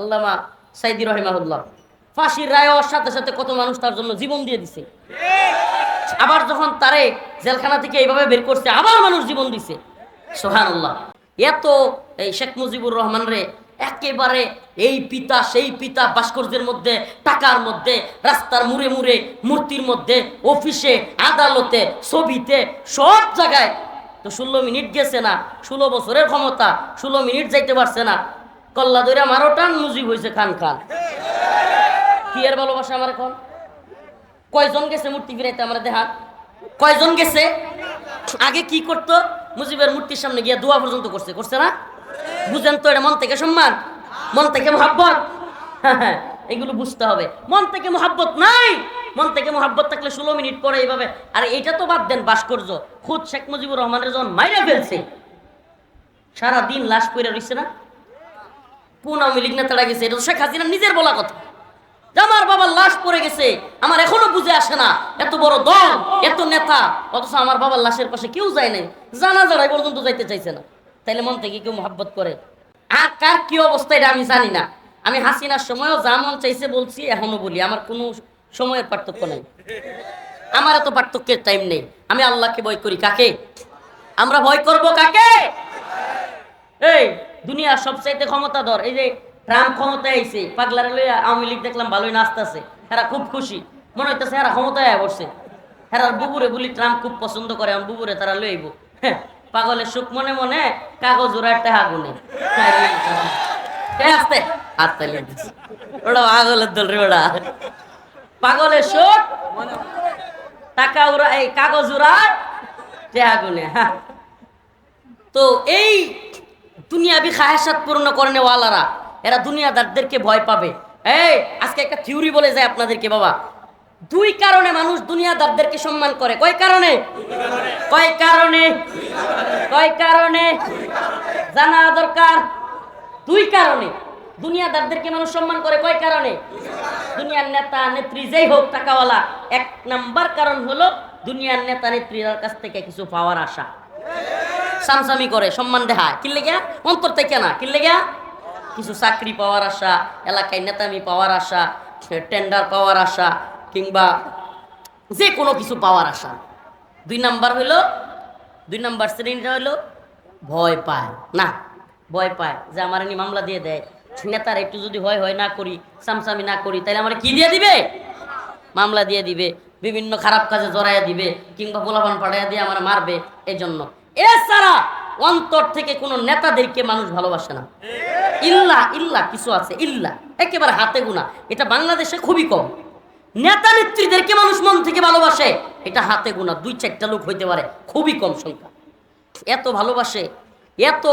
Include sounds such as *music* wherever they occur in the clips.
আল্লামা সাইদি রহিমাহুল্লাহ। ফাঁসির রায় হওয়ার সাথে সাথে কত মানুষ তার জন্য জীবন দিয়ে দিছে। আবার যখন তারে জেলখানা থেকে এইভাবে বের করছে, আবার মানুষ জীবন দিছে। সোহানুল্লাহ এত এই শেখ মুজিবুর রহমান রে একেবারে এই পিতা, সেই পিতা ভাস্কর্যের মধ্যে, টাকার মধ্যে, রাস্তার মুড়ে মুড়ে, মূর্তির মধ্যে, অফিসে, আদালতে, ছবিতে, সব জায়গায়। তো ষোলো মিনিট গেছে না, ষোলো বছরের ক্ষমতা, ষোলো মিনিট যাইতে পারছে না। কল্লা দইরা মারো, টান মুজিব হয়েছে খান খান। কি এর ভালোবাসা আমার এখন? কয়জন গেছে মূর্তি ফিরাইতে আমরা দেহাত? কয়জন গেছে? আগে কি করতো? মুজিবের মূর্তির সামনে গিয়ে দোয়া পর্যন্ত করছে করছে না? বুঝেন তো এটা মন থেকে সম্মান? মন থেকে মোহাব্বত? *laughs* এগুলো বুঝতে হবে। মন থেকে মোহাব্বত নাই! মন থেকে মোহাব্বত থাকলে ষোলো মিনিট পরে এইভাবে আর এইটা তো বাদ দেন ভাস্কর্য। খুদ শেখ মুজিবুর রহমানের যখন মাইরা ফেলছে। সারা দিন লাশ পড়ে রইছে না? কোন আওয়ামী লীগ নেতারা গেছে এটা তো শেখ হাসিনা নিজের বলা কথা। আমার বাবার লাশ পড়ে গেছে, আমার এখনও বুঝে আসে না, এত বড় দল, এত নেতা, অথচ আমার বাবার লাশের পাশে কেউ যায় নাই জানা যারা পর্যন্ত যাইতে চাইছে না। তাইলে মন থেকে কেউ মহাব্বত করে। আর কার কি অবস্থা এটা আমি জানি না। আমি হাসিনার সময়ও যা মন চাইছে বলছি, এখনও বলি, আমার কোনো সময়ের পার্থক্য নাই। আমার এত পার্থক্যের টাইম নেই। আমি আল্লাহকে ভয় করি, কাকে? আমরা ভয় করব কাকে? এই দুনিয়ার সবচাইতে ক্ষমতা ধর এই যে ট্রাম্প ক্ষমতায় আইছে, পাগলারে লইয়া আওয়ামী লীগ দেখলাম ভালোই নাচতেছে এরা খুব খুশি। মনে হইতেছে এরা ক্ষমতায় বসছে এরা বুবুরে বলি ট্রাম্প খুব পছন্দ করে, আমি বুবুরে তারা লইব হ্যাঁ পাগলের সুখ মনে মনে কাগজ ওরা টেহা গুনে। আসতে দিচ্ছে ওটা পাগলের দল রে ওটা পাগলের সুখ টাকা উড়া এই কাগজ উড়া টেহা গুনে হ্যাঁ। তো এই দুনিয়াবি খায়াসাত পূর্ণ করে নেওয়ালারা এরা দুনিয়াদারদেরকে ভয় পাবে। এই, আজকে একটা থিওরি বলে যায় আপনাদেরকে বাবা। দুই কারণে মানুষ দুনিয়াদারদেরকে সম্মান করে। কয় কারণে? কয় কারণে? কয় কারণে? জানা দরকার। দুই কারণে। দুনিয়াদারদেরকে মানুষ সম্মান করে। কয় কারণে? দুনিয়ার নেতা, নেত্রী, যেই হোক টাকাওয়ালা। এক নাম্বার কারণ হলো দুনিয়ার নেতা, নেত্রীর কাছ থেকে কিছু পাওয়ার আশা। সামসামি করে, সম্মান দেখায়। কিনলে গিয়া? অন্তর থেকে না, কিনলে গিয়া? কিছু চাকরি পাওয়ার আশা, এলাকায় নেতামি পাওয়ার আশা টেন্ডার পাওয়ার আশা, কিংবা যে কোনো কিছু পাওয়ার আশা। দুই নাম্বার হইল, দুই নাম্বার শ্রেণীটা হইল, ভয় পায়। না, ভয় পায় যে আমার এনে মামলা দিয়ে দেয়। নেতার একটু যদি হয় হয় না করি, সামসামি না করি তাহলে আমার কি দিয়ে দিবে? মামলা দিয়ে দিবে, বিভিন্ন খারাপ কাজে জড়াইয়া দিবে, কিংবা পোলাপান পাঠাইয়া দিয়ে আমার মারবে এই জন্য এছাড়া অন্তর থেকে কোনো নেতাদেরকে মানুষ ভালোবাসে না। ইল্লা ইল্লা, কিছু আছে, ইল্লা, একেবারে হাতে গুনা এটা বাংলাদেশে খুবই কম। নেতা নেত্রীদেরকে মানুষ মন থেকে ভালোবাসে, এটা হাতে গুনা দুই চারটা লোক হইতে পারে, খুবই কম সংখ্যা। এত ভালোবাসে, এত,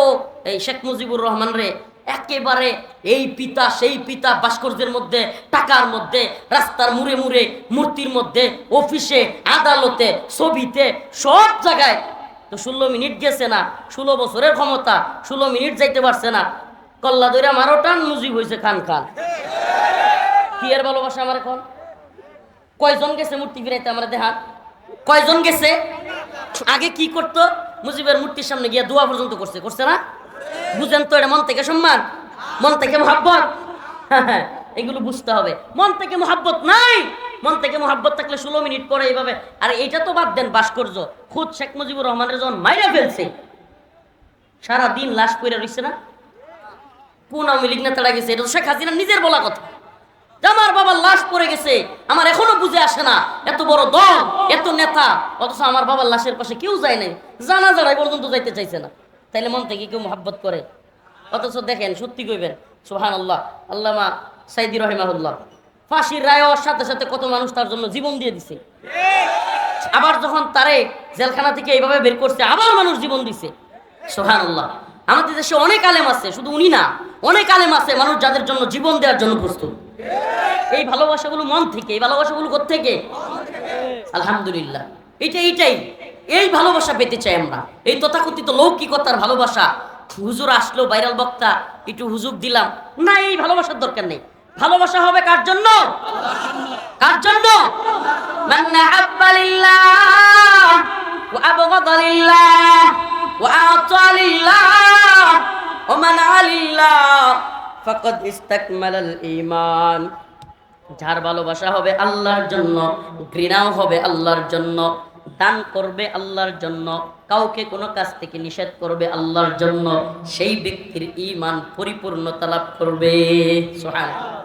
এই শেখ মুজিবুর রহমান রে, একেবারে এই পিতা, সেই পিতা ভাস্কর্যের মধ্যে, টাকার মধ্যে, রাস্তার মুড়ে মুড়ে, মূর্তির মধ্যে, অফিসে, আদালতে, ছবিতে, সব জায়গায় তো ষোলো মিনিট গেছে না ষোলো বছরের ক্ষমতা ষোলো মিনিট যাইতে পারছে না। কল্লা দইরা মারো টান মুজিব হয়েছে খান খান। কি এর ভালোবাসা আমার এখন? কয়জন গেছে মূর্তি ফিরাইতে আমরা দেহাত? কয়জন গেছে? আগে কি করতো? মুজিবের মূর্তির সামনে গিয়ে দোয়া পর্যন্ত করছে করছে না? বুঝেন তো এটা মন থেকে সম্মান? মন থেকে মোহাব্বত? হ্যাঁ, এগুলো বুঝতে হবে। মন থেকে মোহাব্বত নাই! মন থেকে মোহাব্বত থাকলে ষোলো মিনিট পরে এইভাবে, আর এইটা তো বাদ দেন ভাস্কর্য। খুদ শেখ মুজিবুর রহমানের যখন মাইরা ফেলছে সারা দিন লাশ পড়ে রইছে না? কোন আওয়ামী লীগ নেতারা গেছে? এটা তো শেখ হাসিনা নিজের বলা কথা। আমার বাবার লাশ পড়ে গেছে, আমার এখনও বুঝে আসে না এত বড় দল, এত নেতা, অথচ আমার বাবার লাশের পাশে কেউ যায় নাই, জানা যারা পর্যন্ত যাইতে চাইছে না। তাইলে মন থেকে কেউ মোহাব্বত করে? অথচ দেখেন, সত্যি কইবেন সোহান আল্লাহ আল্লামা সাইদি রহিমাহুল্লাহ। ফাঁসির রায় হওয়ার সাথে সাথে কত মানুষ তার জন্য জীবন দিয়ে দিছে। আবার যখন তারে জেলখানা থেকে এইভাবে বের করছে, আবার মানুষ জীবন দিছে। সোহান আমাদের দেশে অনেক আলেম আছে, শুধু উনি না, অনেক আলেম আছে মানুষ যাদের জন্য জীবন দেওয়ার জন্য প্রস্তুত। এই ভালোবাসাগুলো মন থেকে, এই ভালোবাসাগুলো থেকে আলহামদুলিল্লাহ। এইটা এইটাই। এই ভালোবাসা পেতে চাই আমরা। এই তথাকথিত লৌকিকতার ভালোবাসা। হুজুর আসলো, ভাইরাল বক্তা, একটু হুজুর দিলাম। না, এই ভালোবাসার দরকার নেই। ভালোবাসা হবে কার জন্য? কার জন্য? যার ভালোবাসা হবে আল্লাহর জন্য, ঘৃণাও হবে আল্লাহর জন্য, দান করবে আল্লাহর জন্য, কাউকে কোনো কাজ থেকে নিষেধ করবে আল্লাহর জন্য, সেই ব্যক্তির ইমান পরিপূর্ণতা লাভ করবে। সুবহানাল্লাহ।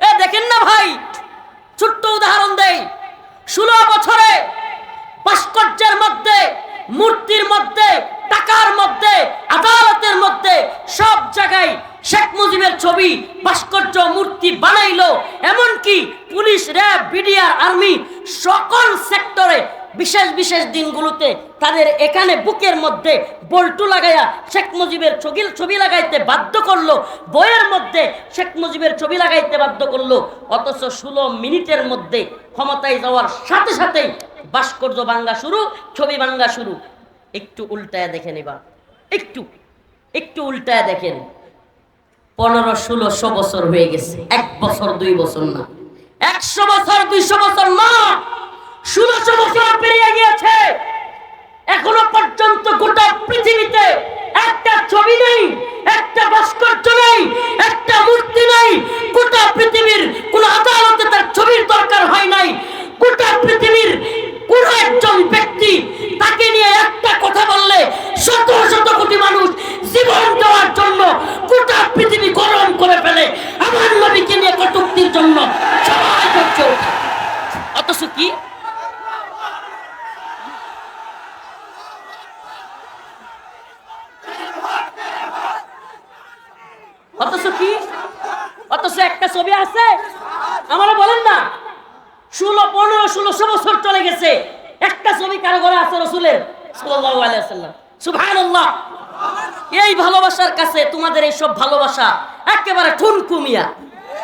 এ দেখেন না ভাই, ছোট্ট উদাহরণ দেই, ষোলো বছরে ভাস্কর্যের মধ্যে, মূর্তির মধ্যে, টাকার মধ্যে, আদালতের মধ্যে সব জায়গায় শেখ মুজিবের ছবি, ভাস্কর্য, মূর্তি বানাইলো। এমনকি পুলিশ, র্যাব, বিডিআর, আর্মি সকল সেক্টরে বিশেষ বিশেষ দিনগুলোতে তাদের এখানে বুকের মধ্যে বল্টু লাগাইয়া শেখ মুজিবের ছবি ছবি লাগাইতে বাধ্য করল, বইয়ের মধ্যে শেখ মুজিবের ছবি লাগাইতে বাধ্য করল, অথচ ষোলো মিনিটের মধ্যে ক্ষমতায় যাওয়ার সাথে সাথেই ভাস্কর্য ভাঙ্গা শুরু, ছবি ভাঙ্গা শুরু। একটু উল্টায় দেখে এবার একটু একটু উল্টায় দেখেন। পনেরো ষোলোশো বছর হয়ে গেছে। এক বছর, দুই বছর না। একশো বছর, দুইশো বছর না! ষোলোশো বছর পেরিয়ে গিয়েছে। এখনও পর্যন্ত গোটা পৃথিবীতে একটা ছবি নেই, একটা ভাস্কর্য নেই, একটা মূর্তি নেই। গোটা পৃথিবীর কোন আদালতে তার ছবির দরকার হয় নাই। গোটা পৃথিবীর কোন একজন ব্যক্তি তাকে নিয়ে একটা কথা বললে শত শত কোটি মানুষ জীবন দেওয়ার জন্য গোটা পৃথিবী গরম করে ফেলে আমার নবীকে নিয়ে কটুক্তির জন্য সবাই করছে অথচ কি অথচ কি অথচ একটা ছবি আছে? আমারা বলেন না। ষোলো, পনেরো ষোলোশো বছর চলে গেছে। একটা ছবি কারও ঘরে আছে রসুলের? এই ভালোবাসার কাছে তোমাদের এই সব ভালোবাসা একেবারে ঠুনকুমিয়া।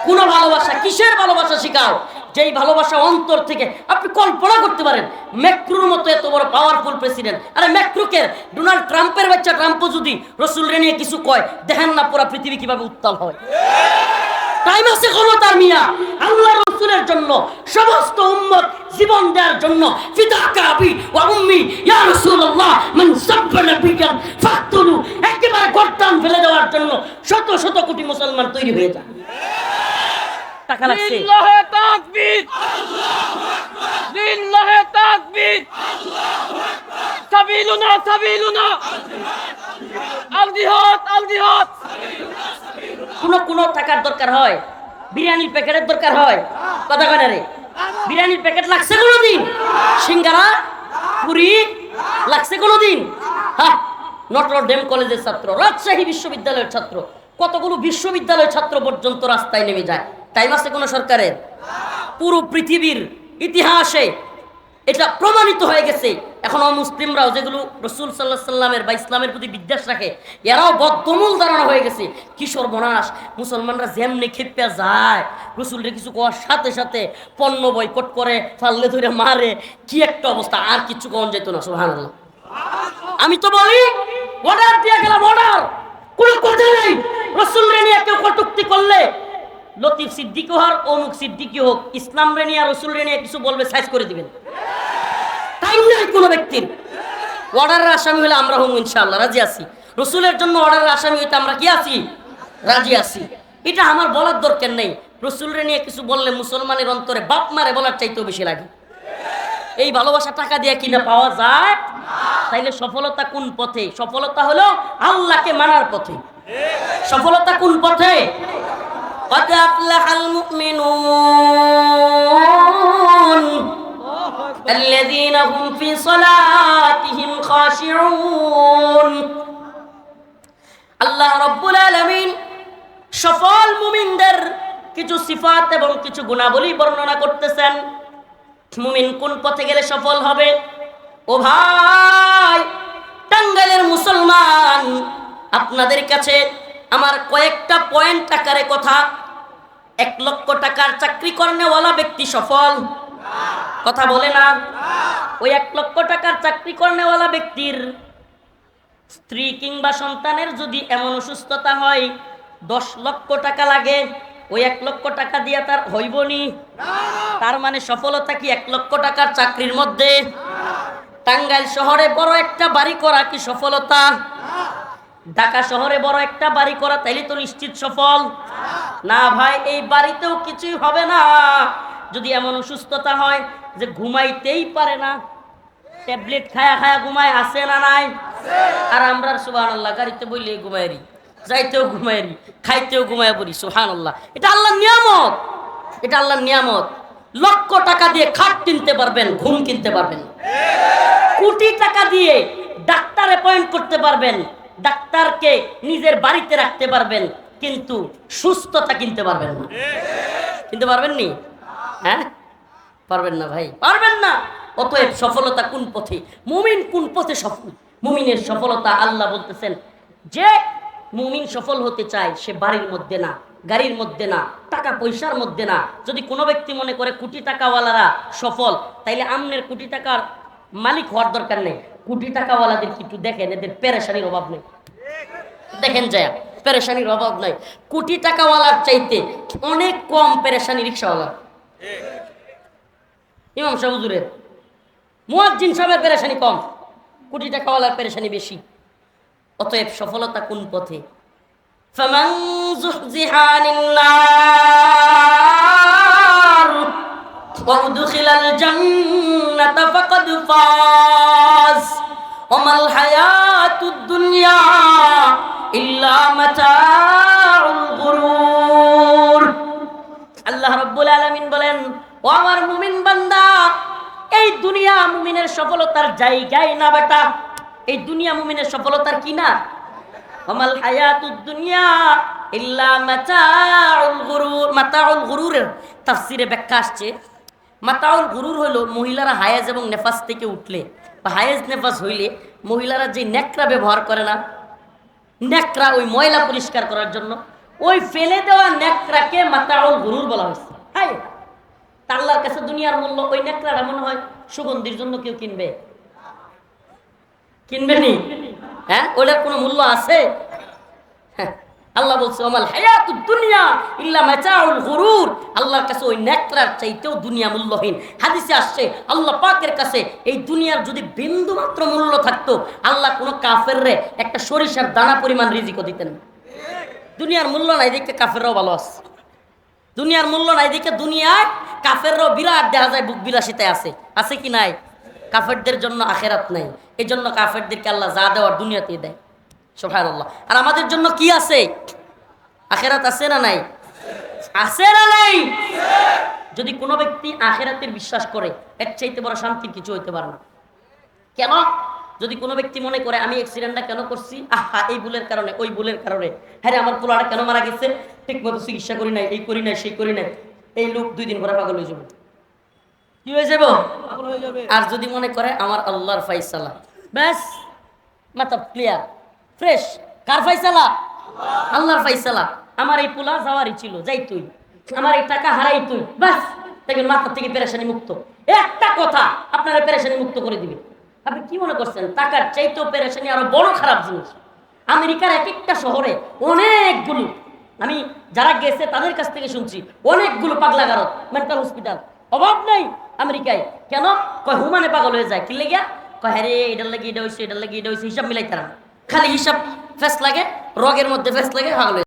কোন ভালোবাসা, কিসের ভালোবাসা শিখাও? যেই ভালোবাসা অন্তর থেকে আপনি কল্পনা করতে পারেন। ম্যাক্রুর মতো এত বড় পাওয়ারফুল প্রেসিডেন্ট আরে ম্যাক্রুকে ডোনাল্ড ট্রাম্পের বাচ্চা ট্রাম্পও যদি রসুলরে নিয়ে কিছু কয়, দেখেন না পুরো পৃথিবী কীভাবে উত্তাল হয়। টাইম আছে ক্ষমতার মিয়া। আল্লাহ রসুলের জন্য, সমস্ত উম্মত জীবন দেওয়ার জন্য ফিদাকা আবি ওয়া উম্মি, ইয়া রাসূলুল্লাহ, মান সাব্বা নাবিয়ান ফাতুলু একেবারে গর্দান ফেলে দেওয়ার জন্য শত শত কোটি মুসলমান তৈরি হয়ে যায়। টাকা লাগছে। লিল্লাহে তাকবীর। লিল্লাহে তাকবীর। সাবিলুনা সাবিলুনা। আল জিহাদ আল জিহাদ। কোনো টাকার দরকার হয়, বিরিয়ানির প্যাকেটের দরকার হয়। কথা কেন রে? বিরিয়ানির প্যাকেট লাগছে কোনোদিন? সিঙ্গারা, পুরি লাগছে কোনোদিন? হ্যাঁ নটর ডেম কলেজের ছাত্র, রাজশাহী বিশ্ববিদ্যালয়ের ছাত্র, কতগুলো বিশ্ববিদ্যালয়ের ছাত্র পর্যন্ত রাস্তায় নেমে যায়? টাইম আছে কোনো সরকারের? পুরো পৃথিবীর ইতিহাসে এটা প্রমাণিত হয়ে গেছে। এখন মুসলিমরাও যেগুলো রসুল সাল্লাহ সাল্লামের বা ইসলামের প্রতি বিদ্বেষ রাখে, এরাও বদ্ধমূল ধারণা হয়ে গেছে। কিশোর বনাস মুসলমানরা যেমনি খেপিয়া যায়, রসুলরে কিছু কোয়ার সাথে সাথে পণ্য বয়কট করে, ফাললে ধরে মারে, কি একটা অবস্থা, আর কিছু কম যেত না সোহান আমি তো বলি অর্ডার দিয়ে গেলাম অর্ডার কোনো কথা নেই। রসুলরে নিয়ে কেউ কটুক্তি করলে, লতিফ সিদ্দিকি হোক অমুক সিদ্দিকি হোক ইসলাম রে নিয়ে রসুল রে নিয়ে কিছু বলবে সাইজ করে দিবেন। টাইম নেই কোনো ব্যক্তির অর্ডারের আসামি হলে আমরা হম ইনশাআল্লাহ রাজি আছি রসুলের জন্য অর্ডারের আসামি হইতে আমরা কি আছি রাজি আছি এটা আমার বলার দরকার নেই রসুলরে নিয়ে কিছু বললে মুসলমানের অন্তরে বাপ মারে বলার চাইতেও বেশি লাগে এই ভালোবাসা টাকা দিয়ে কিনা পাওয়া যায় তাইলে সফলতা কোন পথে সফলতা হলো আল্লাহকে মানার পথে সফলতা কোন পথে قد أفلح المؤمنون الذين هم في صلاتهم خاشعون আল্লাহ রব্বুল আলামিন সফল মুমিনদের কিছু সিফাত এবং কিছু গুণাবলী বর্ণনা করতেছেন মুমিন কোন পথে গেলে সফল হবে ও ভাই টাঙ্গাইলের মুসলমান আপনাদের কাছে আমার কয়েকটা পয়েন্ট আকারে কথা এক লক্ষ টাকার চাকরি কর্নেওয়ালা ব্যক্তি সফল কথা বলে না। ওই এক লক্ষ টাকার চাকরি কর্নেওয়ালা ব্যক্তির স্ত্রী কিংবা সন্তানের যদি এমন অসুস্থতা হয়, দশ লক্ষ টাকা লাগে, ওই এক লক্ষ টাকা দিয়ে তার হইবনি। তার মানে সফলতা কি এক লক্ষ টাকার চাকরির মধ্যে? টাঙ্গাইল শহরে বড় একটা বাড়ি করা কি সফলতা? ঢাকা শহরে বড় একটা বাড়ি করা, তাইলে তো নিশ্চিত সফল। না ভাই, এই বাড়িতেও কিছুই হবে না। যদি এমন অসুস্থতা হয় যে ঘুমাইতেই পারে না, ট্যাবলেট খায়া খায়া ঘুমায় আছে না নাই? আর আমরা সুবাহ আল্লাহ গাড়িতে বললে ঘুমাইরি যাইতেও ঘুমাইরি খাইতেও ঘুমায় পড়ি সুহান আল্লাহ এটা আল্লাহর নিয়ামত, এটা আল্লাহ নিয়ামত। লক্ষ টাকা দিয়ে খাট কিনতে পারবেন, ঘুম কিনতে পারবেন। কোটি টাকা দিয়ে ডাক্তার অ্যাপয়েন্ট করতে পারবেন, ডাক্তারকে নিজের বাড়িতে রাখতে পারবেন, কিন্তু সুস্থতা কিনতে পারবেন না। কিনতে পারবেন নি হ্যাঁ? পারবেন না ভাই, পারবেন না। অতএব সফলতা কোন পথে? মুমিন কোন পথে সফল? মুমিনের সফলতা আল্লাহ বলতেছেন, যে মুমিন সফল হতে চায় সে বাড়ির মধ্যে না, গাড়ির মধ্যে না, টাকা পয়সার মধ্যে না। যদি কোনো ব্যক্তি মনে করে কোটি টাকাওয়ালারা সফল, তাইলে আমনের কোটি টাকার মালিক হওয়ার দরকার নেই। কোটি টাকাওয়ালাদের কি একটু দেখেন, এদের পেরেশানির অভাব নেই। দেখেন যায় পেরেশানির অভাব নাই। কোটি টাকাওয়ালার চাইতে অনেক কম পেরেশানি রিক্সাওয়ালা ইমাম সাহেব হুজুরের মুয়াজ্জিন সাহেবের পেরেশানি কম কোটি টাকাওয়ালার পেরেশানি বেশি অতএব সফলতা কোন পথে فمن زحزح عن النار وأدخل الجنة فقد فاز وما الحياة الدنيا إلا متاع الغرور আল্লাহ রব্বুল আলামিন বলেন ও আমার মুমিন বান্দা, এই দুনিয়া মুমিনের সফলতার জায়গায় না বেটা। এই দুনিয়া মুমিনের সফলতার কি না? আমাল হায়াতুদ দুনিয়া ইল্লা মাতাউল গুরুর, মাতাউল গুরুরের তাফসিরে ব্যাখ্যা আসছে। মাতাউল গুরুর হলো মহিলারা হায়েজ এবং নেফাস থেকে উঠলে। বা হায়েজ নেফাস হইলে মহিলারা যে নেকড়া ব্যবহার করে না নেকড়া ওই ময়লা পরিষ্কার করার জন্য, ওই ফেলে দেওয়া নেকড়াকে মাতাউল গুরুর বলা হয়েছে। আল্লাহর কাছে দুনিয়ার মূল্য ওই নেকড়াটা মনে হয় সুগন্ধির জন্য কেউ কিনবে। কিনবে নি? হ্যাঁ? ওটার কোনো মূল্য আছে? হ্যাঁ, আল্লাহ বলছে হায়াতুদ দুনিয়া ইল্লা আল্লাহর কাছে ওই নেকড়ার চাইতেও দুনিয়া মূল্যহীন। হাদিসে আসছে আল্লাহ পাকের কাছে এই দুনিয়ার যদি বিন্দু মাত্র মূল্য থাকতো আল্লাহ কোনো কাফের রে একটা সরিষার দানা পরিমাণ রিজিকও দিতেন দুনিয়ার মূল্য নাই দেখে কাফেররাও ভালো আছে। দুনিয়ার মূল্য নাই দেখে দুনিয়ায় কাফেররাও বিরাট দেখা যায় বুক বিলাসিতায় আছে। আছে কি নাই? কাফেরদের জন্য আখেরাত নাই। এই জন্য কাফেরদেরকে আল্লাহ যা দেওয়ার দুনিয়াতেই দেয়। সোহান আল্লাহ আর আমাদের জন্য কি আছে? আখেরাত আছে না নাই? আছে না নাই? যদি কোনো ব্যক্তি আখেরাতের বিশ্বাস করে, এর চাইতে বড় শান্তির কিছু হইতে পারে না। কেন? যদি কোনো ব্যক্তি মনে করে, আমি অ্যাক্সিডেন্টটা কেন করছি? আহা, এই ভুলের কারণে, ওই ভুলের কারণে। হ্যাঁ আমার পোলাটা কেন মারা গেছে? ঠিক মতো চিকিৎসা করি নাই, এই করি নাই, সেই করি নাই। এই লোক দুই দিন পরে পাগল হয়ে যাবে। কি হয়ে যাব? আর যদি মনে করে আমার আল্লাহর ফাইসালা ব্যাস মাথা ক্লিয়ার ফ্রেশ কার ফাইসালা আল্লাহর ফাইসালা আমার এই পোলা যাওয়ারই ছিল যাই তুই। আমার এই টাকা হারাই তুই। ব্যাস দেখবেন মাথার থেকে পেরেশানি মুক্ত। একটা কথা আপনারা পেরেশানি মুক্ত করে দিবে আপনি কি মনে করছেন? টাকার চাইতেও পেরেশানি আরও বড় খারাপ জিনিস। আমেরিকার এক একটা শহরে অনেকগুলো আমি যারা গেছে তাদের কাছ থেকে শুনছি, অনেকগুলো পাগলা গারত মেন্টাল হসপিটাল অভাব নাই আমেরিকায়। কেন? কয়, হুমানে পাগল হয়ে যায়। কি লেগিয়া? কয় হ্যাঁ রে, এটার লাগে এটা হয়েছে এটার লাগে এটা হয়েছে হিসাব মিলাই তারা খালি হিসাব ফেস লাগে, রগের মধ্যে ফেস লাগে, পাগল।